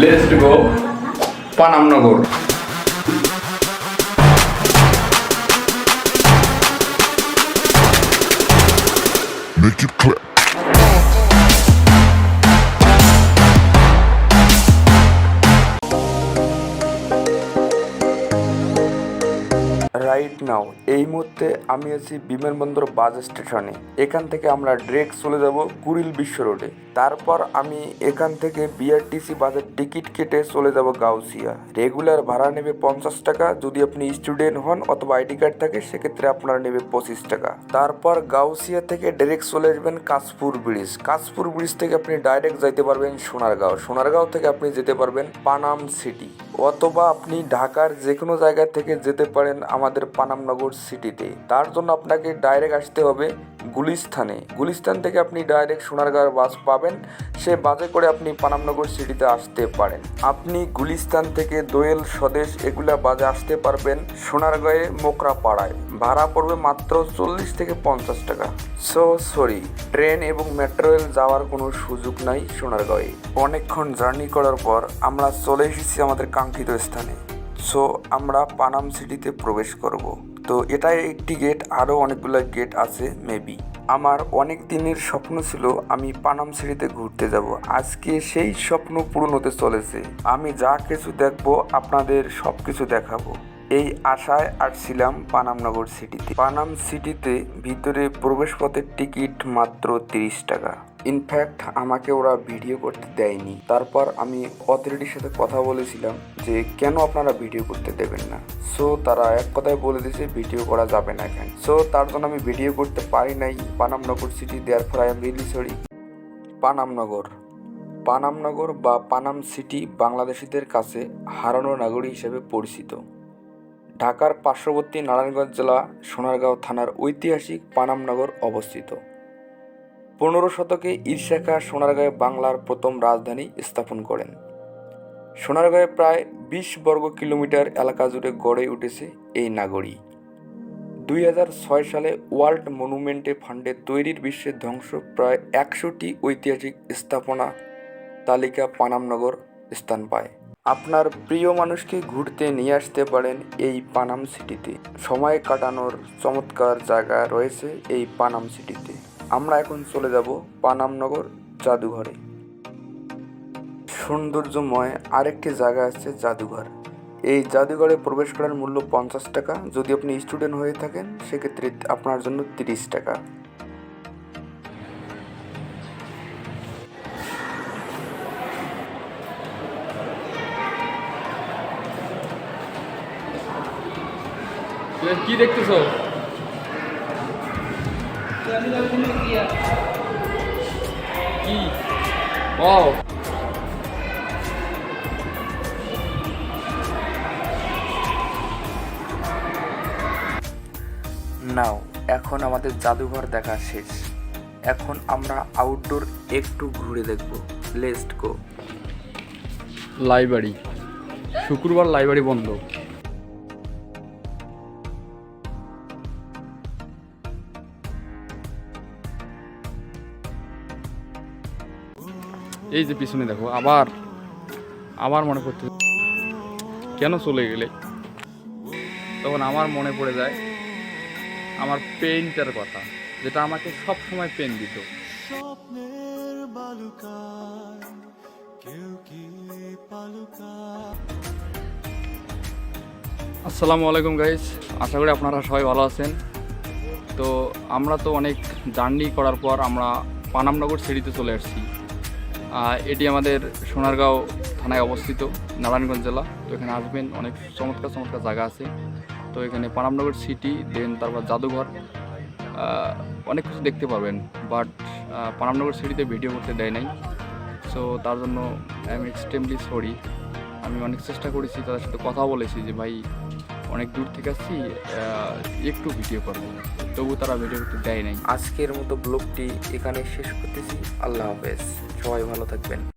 Let's go Panamnagar Make it clap. Right now. এই মুহূর্তে আমি আছি বিমানবন্দর বাস স্টেশনে। এখান থেকে আমরা ডিরেক্ট চলে যাব কুড়িল বিশ্ব রোডে তারপর আমি এখান থেকে বিআরটিসি বাসের টিকিট কেটে চলে যাব গাউসিয়া। রেগুলার ভাড়া নেবে পঞ্চাশ টাকা, যদি আপনি স্টুডেন্ট হন অথবা আইডি কার্ড থাকে, সেক্ষেত্রে আপনার নেবে পঁচিশ টাকা। তারপর গাউসিয়া থেকে ডাইরেক্ট চলে আসবেন কাশপুর ব্রিজ কাশপুর ব্রিজ থেকে আপনি ডাইরেক্ট যাইতে পারবেন সোনারগাঁও। সোনারগাঁও থেকে আপনি যেতে পারবেন পানাম সিটি অথবা আপনি ঢাকার যে কোনো জায়গা থেকে যেতে পারেন আমাদের পানামনগর সিটিতে। তার জন্য আপনাকে ডাইরেক্ট আসতে হবে গুলিস্থানে গুলিস্থান থেকে আপনি ডাইরেক্ট সোনারগাঁওয়ের বাস পাবেন। সে বাসে করে আপনি পানামনগর সিটিতে আসতে পারেন। আপনি গুলিস্থান থেকে দোয়েল স্বদেশ এগুলা বাজে আসতে পারবেন সোনারগাঁয়ে মোকরা পাড়ায় ভাড়া পড়বে মাত্র চল্লিশ থেকে পঞ্চাশ টাকা। সো সরি ট্রেন এবং মেট্রো রেল যাওয়ার কোনো সুযোগ নাই সোনারগাঁয়ে অনেকক্ষণ জার্নি করার পর আমরা চলে এসেছি আমাদের কাঙ্ক্ষিত স্থানে। সো আমরা পানাম সিটিতে প্রবেশ করব। তো এটাই একটি গেট আরও অনেকগুলো গেট আছে মেবি আমার অনেক দিনের স্বপ্ন ছিল আমি পানাম সিটিতে ঘুরতে যাব। আজকে সেই স্বপ্ন পূরণ হতে চলেছে। আমি যা কিছু দেখব, আপনাদের সব কিছু দেখাবো। এই আশায় আসছিলাম পানামনগর সিটিতে। পানাম সিটিতে ভিতরে প্রবেশ পথের টিকিট মাত্র তিরিশ টাকা। ইনফ্যাক্ট আমাকে ওরা ভিডিও করতে দেয়নি। তারপর আমি অথরিটির সাথে কথা বলেছিলাম যে, কেন আপনারা ভিডিও করতে দেবেন না? সো তারা এক কথায় বলে দিয়েছে, ভিডিও করা যাবে না এখানে সো তার জন্য আমি ভিডিও করতে পারি নাই। Panamnagar city therefore I am really sorry Panamnagar Panamnagar বা পানাম সিটি বাংলাদেশিদের কাছে হারানো নাগরী হিসেবে পরিচিত। ঢাকার পার্শ্ববর্তী নারায়ণগঞ্জ জেলা, সোনারগাঁও থানার ঐতিহাসিক পানামনগর অবস্থিত। পনেরো শতকে ঈর্ষা খাঁ সোনারগাঁয়ে বাংলার প্রথম রাজধানী স্থাপন করেন। সোনারগাঁয়ে প্রায় বিশ বর্গ কিলোমিটার এলাকা জুড়ে গড়ে উঠেছে এই নাগরী। দুই হাজার ছয় সালে ওয়ার্ল্ড মনুমেন্টে ফান্ডে তৈরির বিশ্বের ধ্বংস প্রায় একশোটি ঐতিহাসিক স্থাপনা তালিকা পানামনগর স্থান পায়। আপনার প্রিয় মানুষকে ঘুরতে নিয়ে আসতে পারেন এই পানাম সিটিতে। সময় কাটানোর চমৎকার জায়গা রয়েছে এই পানাম সিটিতে। আমরা এখন চলে যাব পানামনগর জাদুঘরে। সৌন্দর্যময় আরেকটি জায়গা আছে জাদুঘর। এই জাদুঘরে প্রবেশ করার মূল্য পঞ্চাশ টাকা। যদি আপনি স্টুডেন্ট হয়ে থাকেন, সেক্ষেত্রে আপনার জন্য তিরিশ টাকা। কি দেখতেছো? কি? ও নাও এখন আমাদের জাদুঘর দেখা শেষ। এখন আমরা আউটডোর একটু ঘুরে দেখব। লেস্ট গো লাইব্রেরি শুক্রবার লাইব্রেরি বন্ধ। এই যে পিছনে দেখো আবার আবার মনে পড়তে কেন চলে গেলে? তখন আমার মনে পড়ে যায় আমার পেইন্টার কথা যেটা আমাকে সব সময় পেন দিত আসসালামু আলাইকুম গাইজ আশা করি আপনারা সবাই ভালো আছেন। তো আমরা তো অনেক জার্নি করার পর আমরা পানামনগর সিঁড়িতে চলে আসছি এটি আমাদের সোনারগাঁও থানায় অবস্থিত, নারায়ণগঞ্জ জেলা। তো এখানে আসবেন, অনেক চমৎকার চমৎকার জায়গা আছে। তো এখানে পানামনগর সিটি দেন তারপর জাদুঘর। অনেক কিছু দেখতে পারবেন বাট পানামনগর সিটিতে ভিডিও করতে দেয় নাই। সো তার জন্য আই এম এক্সট্রিমলি সরি আমি অনেক চেষ্টা করেছি, তাদের সাথে কথা বলেছি যে, ভাই অনেক দূর থেকে আসছি একটু ভিডিও করব। তবু তারা ভিডিও করতে দেয় নাই। আজকের মতো ব্লগটি এখানে শেষ করতেছি। আল্লাহ হাফেজ। সবাই ভালো থাকবেন।